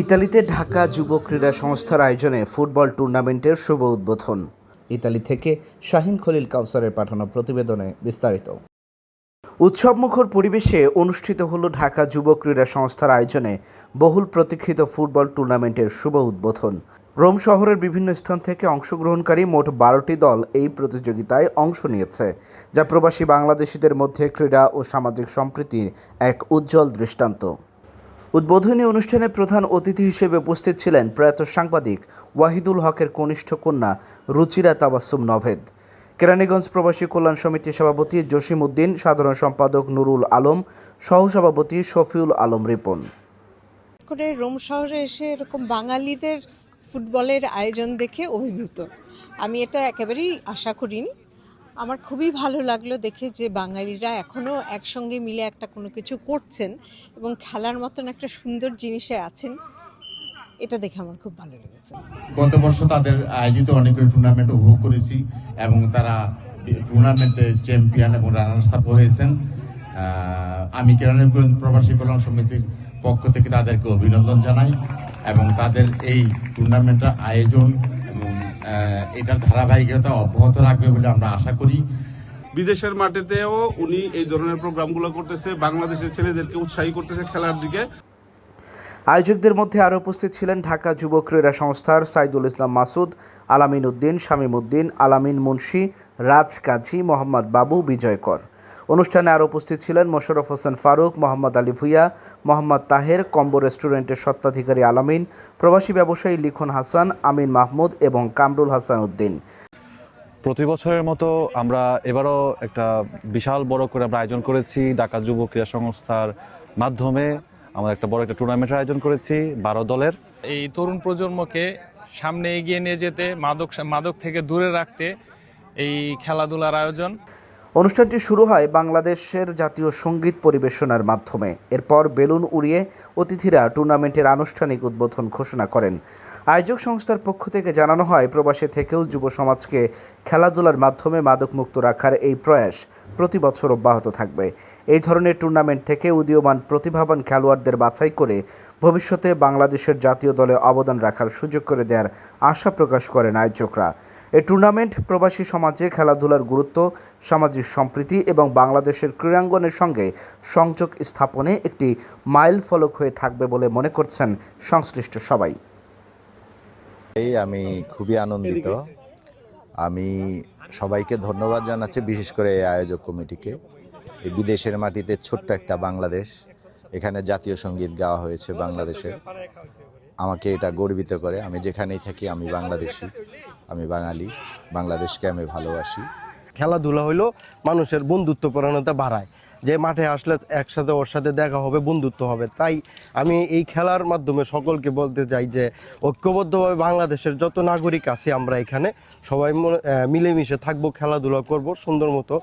ইতালিতে ঢাকা যুব ক্রীড়া সংস্থার আয়োজনে ফুটবল টুর্নামেন্টের শুভ উদ্বোধন। ইতালি থেকে শাহিন খলিল কাউসারের পাঠানো প্রতিবেদনে বিস্তারিত। উৎসবমুখর পরিবেশে অনুষ্ঠিত হল ঢাকা যুব ক্রীড়া সংস্থার আয়োজনে বহুল প্রতীক্ষিত ফুটবল টুর্নামেন্টের শুভ উদ্বোধন। রোম শহরের বিভিন্ন স্থান থেকে অংশগ্রহণকারী মোট বারোটি দল এই প্রতিযোগিতায় অংশ নিয়েছে, যা প্রবাসী বাংলাদেশিদের মধ্যে ক্রীড়া ও সামাজিক সম্প্রীতির এক উজ্জ্বল দৃষ্টান্ত। উদ্বোধনী অনুষ্ঠানে প্রধান অতিথি হিসেবে উপস্থিত ছিলেন প্রয়াত সাংবাদিক ওয়াহিদুল হকের কনিষ্ঠ কন্যা রুচিরা তাবাসুম নভেদ। কেরানীগঞ্জ প্রবাসী কল্যাণ সমিতির সভাপতি জসিম উদ্দিন, সাধারণ সম্পাদক নুরুল আলম, সহসভাপতি শফিউল আলম রিপন। করে রোম শহরে এসে এরকম বাঙালিদের ফুটবলের আয়োজন দেখে অভিভূত। আমি এটা একেবারেই আশা করিনি। আমার খুবই ভালো লাগল দেখে যে বাঙালিরা এখনও একসঙ্গে মিলে একটা কোনো কিছু করছেন এবং খেলার মতন একটা সুন্দর জিনিসে আছেন, এটা দেখে আমার খুব ভালো লেগেছে। গত বর্ষ তাদের আয়োজিত অনেকগুলো টুর্নামেন্ট উপভোগ করেছি এবং তারা টুর্নামেন্টে চ্যাম্পিয়ন এবং রানার্স আপ হয়েছেন আমি কেরানীগঞ্জ প্রবাসী কল্যাণ সমিতির পক্ষ থেকে তাদেরকে অভিনন্দন জানাই এবং তাদের এই টুর্নামেন্টের আয়োজন এটার ধারাবাহিকতা অব্যাহত রাখবে বলে আমরা আশা করি। বিদেশের মাটিতেও উনি এই ধরনের প্রোগ্রামগুলো করতেছে বাংলাদেশের ছেলেদেরকে উৎসাহী করতেছে খেলার দিকে। আয়োজকদের মধ্যে আরও উপস্থিত ছিলেন ঢাকা যুব ক্রীড়া সংস্থার সাইদুল ইসলাম মাসুদ আলামিন উদ্দিন শামীম উদ্দিন আলামিন মুন্সি রাজ কাজী মোহাম্মদ বাবু বিজয়কর অনুষ্ঠানে আরও উপস্থিত ছিলেন মোশাররফ হোসেন ফারুক মোহাম্মদ আলী ভুইয়া মোহাম্মদ তাহের কম্বো রেস্টুরেন্টের স্বত্বাধিকারী আলামিন প্রবাসী ব্যবসায়ী লিখন হাসান আমিন মাহমুদ এবং কামরুল হাসান উদ্দিন। প্রতি বছরের মতো আমরা এবারও একটা বিশাল বড় করে আমরা আয়োজন করেছি। ঢাকা যুব ক্রীড়া সংস্থার মাধ্যমে আমরা একটা বড় একটা টুর্নামেন্টের আয়োজন করেছি বারো দলের। এই তরুণ প্রজন্মকে সামনে এগিয়ে নিয়ে যেতে মাদক মাদক থেকে দূরে রাখতে এই খেলাধুলার আয়োজন। অনুষ্ঠানটি শুরু হয় বাংলাদেশের জাতীয় সংগীত পরিবেশনার মাধ্যমে। এরপর বেলুন উড়িয়ে অতিথিরা টুর্নামেন্টের আনুষ্ঠানিক উদ্বোধন ঘোষণা করেন। আয়োজক সংস্থার পক্ষ থেকে জানানো হয়, প্রবাসে থেকেও যুব সমাজকে খেলাধুলার মাধ্যমে মাদকমুক্ত রাখার এই প্রয়াস প্রতি বছর অব্যাহত থাকবে। এই ধরনের টুর্নামেন্ট থেকে উদীয়মান প্রতিভাবান খেলোয়াড়দের বাছাই করে ভবিষ্যতে বাংলাদেশের জাতীয় দলে অবদান রাখার সুযোগ করে দেওয়ার আশা প্রকাশ করেন আয়োজকরা। এই টুর্নামেন্ট প্রবাসী সমাজে খেলাধুলার গুরুত্ব, সামাজিক সম্প্রীতি এবং বাংলাদেশের ক্রীড়াঙ্গনের সঙ্গে সংযোগ স্থাপনে একটি মাইল ফলক হয়ে থাকবে বলে মনে করছেন সংশ্লিষ্ট সবাই। এই আমি খুবই আনন্দিত। আমি সবাইকে ধন্যবাদ জানাচ্ছি, বিশেষ করে এই আয়োজক কমিটিকে। এই বিদেশের মাটিতে ছোট্ট একটা বাংলাদেশ, এখানে জাতীয় সংগীত গাওয়া হয়েছে বাংলাদেশের। আমাকে এটা গর্বিত করে। আমি যেখানেই থাকি, আমি বাংলাদেশি, আমি বাঙালি। বাংলাদেশকে আমি ভালোবাসি। খেলাধুলা হইল মানুষের বন্ধুত্বপরণতা বাড়ায়। যে মাঠে আসলে একসাথে ওর সাথে দেখা হবে, বন্ধুত্ব হবে। তাই আমি এই খেলার মাধ্যমে সকলকে বলতে চাই যে, ঐক্যবদ্ধভাবে বাংলাদেশের যত নাগরিক আছি, আমরা এখানে সবাই মিলেমিশে থাকব, খেলাধুলা করব, সুন্দর মতো